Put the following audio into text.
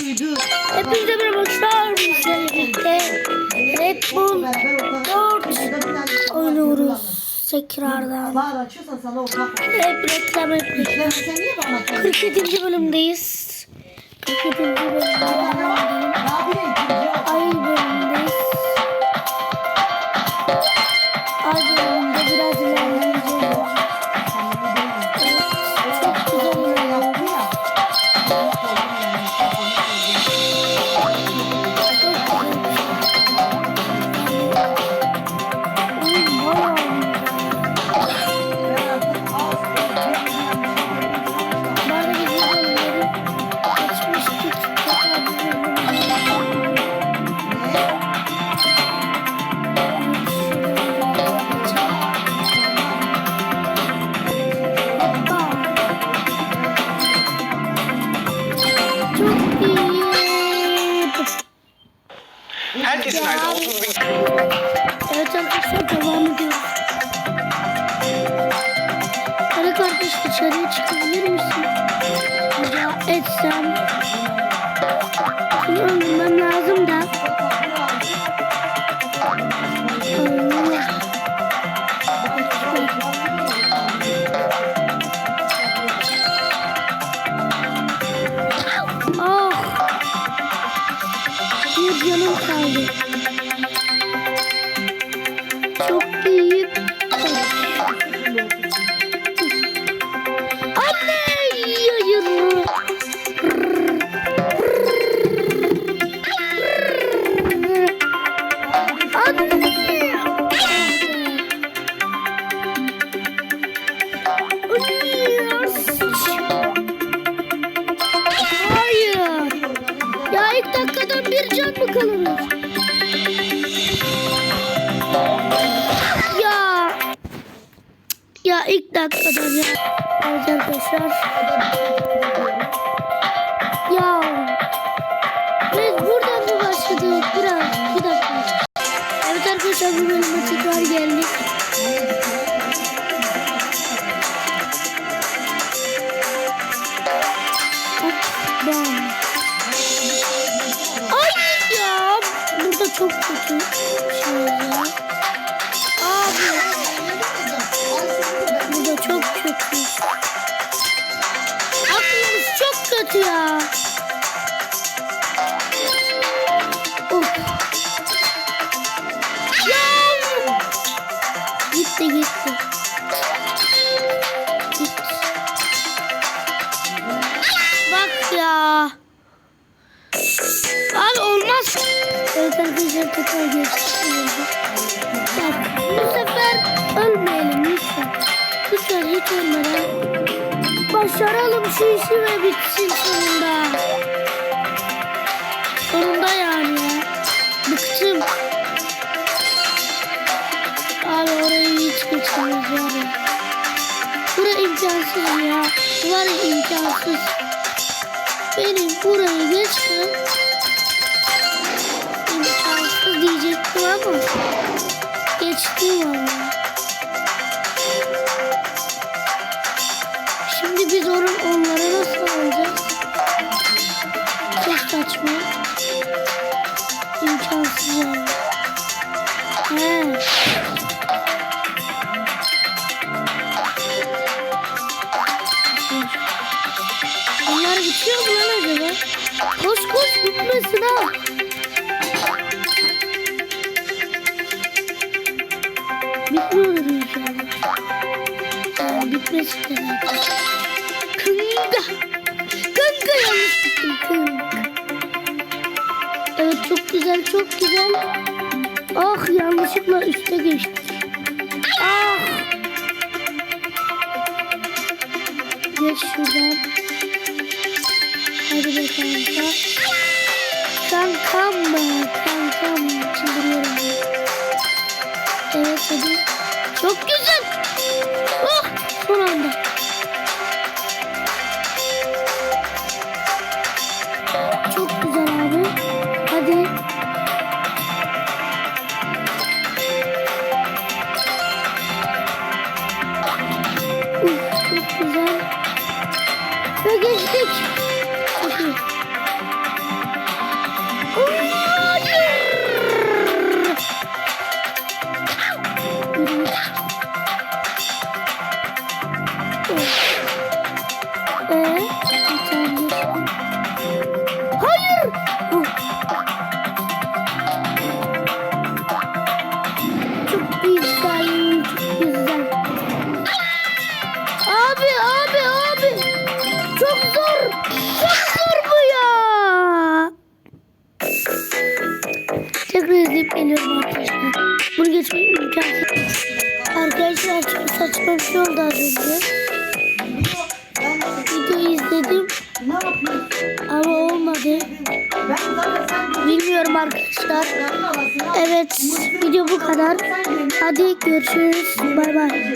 Hepinize merhaba arkadaşlar. Bizlerle birlikte Red Bull 4 oynuyoruz. Tekrardan. Hep reklam bana açıyorsun? 47. bölümdeyiz. 47. bölümdeyiz. yeah i wish i could hug you till you're really really being free Bir canım Dakikadan bir can mı kalır? Ya. Ya ilk dakikadan ya. Evet arkadaşlar. Gitti gitti. Bak ya. Abi olmaz. Evet arkadaşlar tekrar geçtik. Bak bu sefer ölmeyelim lütfen. Lütfen hiç ölmeden başaralım şu işi ve bitsin. Sonunda hiç geçemiyoruz yani. Bura imkansız ya. Var ya imkansız. Benim burayı geçmem imkansız diyecektim ama geçtim valla. Şimdi biz onu, onları nasıl alacağız? Çok saçma. İmkansız yani. De zaten. Kınga. Kınga yanlış gittim kınga. Evet çok güzel çok güzel. Ah yanlışlıkla üste geçtik. Ah. Geç şuradan. Hadi be kanka. Kankam mı? Kankam çıldırıyorum. ya. Evet hadi. Çok güzel. Oh そうなんだ。İçin imkansız. Arkadaşlar çok saçma bir şey oldu az önce. Videoyu izledim ama olmadı. Bilmiyorum arkadaşlar. Evet video bu kadar. Hadi görüşürüz. Bay bay.